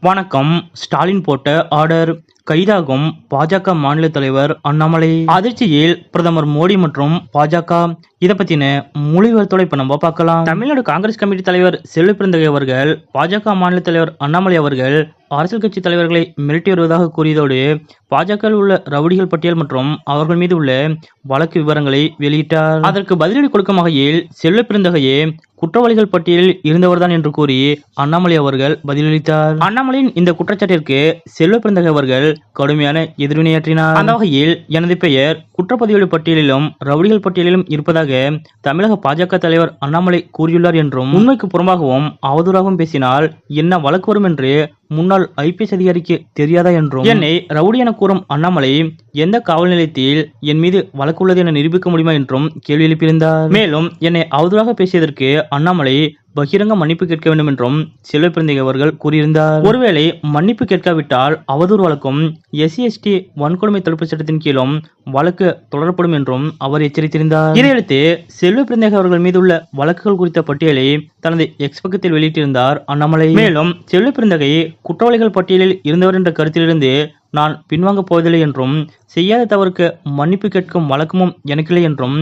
வணக்கம். ஸ்டாலின் போட்ட ஆர்டர். கைதாகும் பாஜக மாநில தலைவர் அண்ணாமலை. அதிர்ச்சியில் பிரதமர் மோடி மற்றும் பாஜக. இத பத்தின மொழிவர்த்தோட இப்ப நம்ம பார்க்கலாம். தமிழ்நாடு காங்கிரஸ் கமிட்டி தலைவர் செல்வி பிறந்தகை அவர்கள் பாஜக மாநில தலைவர் அண்ணாமலை அவர்கள் அரசியல் கட்சி தலைவர்களை மிரட்டி வருவதாக கூறியதோடு பாஜக உள்ள ரவுடிகள் பட்டியல் மற்றும் அவர்கள் மீது உள்ள வழக்கு விவரங்களை வெளியிட்டார். அதற்கு பதிலடி கொடுக்கும் வகையில் செல்வ பிறந்தகையே குற்றவாளிகள் பட்டியலில் இருந்தவர்தான் என்று கூறி அண்ணாமலை அவர்கள் பதிலளித்தார். அண்ணாமலையின் இந்த குற்றச்சாட்டிற்கு செல்வ பிறந்தகை அவர்கள் கடுமையான எதிர்வினையாற்றினார். அந்த வகையில் எனது பெயர் குற்றப்பதிவுகள் பட்டியலிலும் ரவுடிகள் பட்டியலிலும் இருப்பதாக தமிழக பாஜக தலைவர் அண்ணாமலை கூறியுள்ளார் என்றும் உண்மைக்கு புறம்பாகவும் அவதூறாகவும் பேசினால் என்ன வழக்கு வரும் என்று முன்னாள் ஐபிஎஸ் அதிகாரிக்கு தெரியாதா என்றும் என்னை ரவுடி என கூறும் அண்ணாமலை எந்த காவல் நிலையத்தில் என் மீது வழக்கு உள்ளது என நிரூபிக்க முடியுமா என்றும் கேள்வி எழுப்பியிருந்தார். மேலும் என்னை அவதூறாக பேசியதற்கு அண்ணாமலை பகிரங்க மன்னிப்பு கேட்க வேண்டும் என்றும் செல்வ பிறந்தகை அவர்கள் கூறியிருந்தார். ஒருவேளை மன்னிப்பு கேட்காவிட்டால் அவதூறு வழக்கும் எஸ்சி எஸ்டி வன்கொடுமை தடுப்பு சட்டத்தின் கீழும் வழக்கு தொடரப்படும் என்றும் அவர் எச்சரித்திருந்தார். இதையடுத்து செல்வ பிறந்தகை அவர்கள் மீது உள்ள வழக்குகள் குறித்த பட்டியலை தனது எக்ஸ் பக்கத்தில் வெளியிட்டிருந்தார். அண்ணாமலை. மேலும் செல்வ பிறந்தகை குற்றவாளிகள் பட்டியலில் இருந்தவர் என்ற கருத்திலிருந்து நான் பின்வாங்கப் போவதில்லை என்றும் செய்யாத தவறுக்கு மன்னிப்பு கேட்கும் வழக்கமும் எனக்கில்லை என்றும்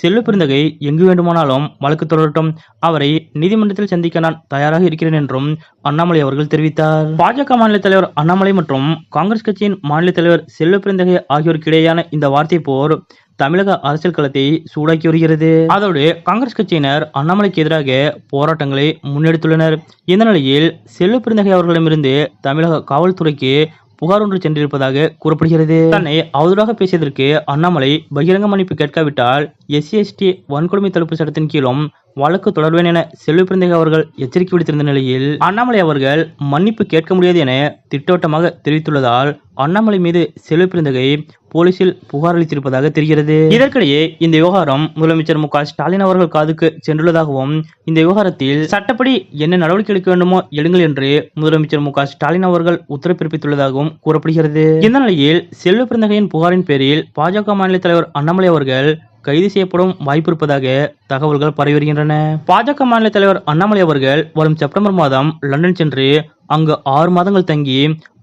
செல்வ பிறந்தகை எங்கு வேண்டுமானாலும் வழக்கு தொடரட்டும். அவரை நீதிமன்றத்தில் சந்திக்க நான் தயாராக இருக்கிறேன் என்றும் அண்ணாமலை அவர்கள் தெரிவித்தார். பாஜக மாநில தலைவர் அண்ணாமலை மற்றும் காங்கிரஸ் கட்சியின் மாநில தலைவர் செல்வ பிறந்தகை ஆகியோருக்கு இடையேயான இந்த வார்த்தை போர் தமிழக அரசியல் களத்தை சூடாக்கி வருகிறது. அதோடு காங்கிரஸ் கட்சியினர் அண்ணாமலைக்கு எதிராக போராட்டங்களை முன்னெடுத்துள்ளனர். இந்த நிலையில் செல்வ பெருந்தகை அவர்களிடமிருந்து தமிழக காவல்துறைக்கு புகார் ஒன்று சென்றிருப்பதாக கூறப்படுகிறது. தன்னை அவதூறாக பேசியதற்கு அண்ணாமலை பகிரங்க மன்னிப்பு கேட்காவிட்டால் எஸ்சி எஸ்டி வன்கொடுமை தடுப்பு சட்டத்தின் கீழும் வழக்கு தொடர்வேன் என செல்வி பிறந்தகை அவர்கள் எச்சரிக்கை விடுத்திருந்த நிலையில் அண்ணாமலை அவர்கள் மன்னிப்பு கேட்க முடியாது என திட்டவட்டமாக தெரிவித்துள்ளதால் அண்ணாமலை மீது செல்வி பிறந்தகை போலீசில் புகார் அளித்திருப்பதாக தெரிகிறது. இதற்கிடையே இந்த விவகாரம் முதலமைச்சர் மு ஸ்டாலின் அவர்கள் காதுக்கு சென்றுள்ளதாகவும் இந்த விவகாரத்தில் சட்டப்படி என்ன நடவடிக்கை எடுக்க வேண்டுமோ எடுங்கள் என்று முதலமைச்சர் மு ஸ்டாலின் அவர்கள் உத்தரவு பிறப்பித்துள்ளதாகவும் கூறப்படுகிறது. இந்த நிலையில் செல்வ பிறந்தகையின் புகாரின் பேரில் பாஜக மாநில தலைவர் அண்ணாமலை அவர்கள் கைது செய்யப்படும் வாய்ப்பு இருப்பதாக தகவல்கள் பரவி வருகின்றன. பாஜக மாநில தலைவர் அண்ணாமலை அவர்கள் வரும் செப்டம்பர் மாதம் லண்டன் சென்று அங்கு ஆறு மாதங்கள் தங்கி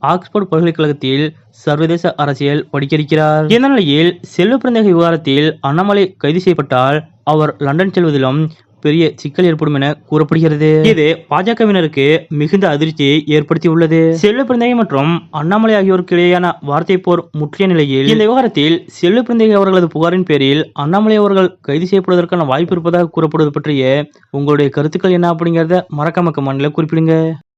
ஆக்ஸ்போர்ட் பல்கலைக்கழகத்தில் சர்வதேச அரசியல் படிக்க இருக்கிறார் இந்த நிலையில் செல்வ பிறந்தகை விவகாரத்தில் அண்ணாமலை கைது செய்யப்பட்டால் அவர் லண்டன் செல்வதிலும் பெரிய சிக்கல் ஏற்படும் என கூறப்படுகிறது. இது பாஜகவினருக்கு மிகுந்த அதிர்ச்சியை ஏற்படுத்தியுள்ளது. செல்வ பிறந்தகை மற்றும் அண்ணாமலை ஆகியோருக்கு இடையேயான வார்த்தை போர் முற்றிய நிலையில் இந்த விவகாரத்தில் செல்வ பிறந்தகை அவர்களது புகாரின் பேரில் அண்ணாமலை அவர்கள் கைது செய்யப்படுவதற்கான வாய்ப்பு இருப்பதாக கூறப்படுவது பற்றிய உங்களுடைய கருத்துக்கள் என்ன அப்படிங்கறத மறக்காம கமெண்ட்ல குறிப்பிடுங்க.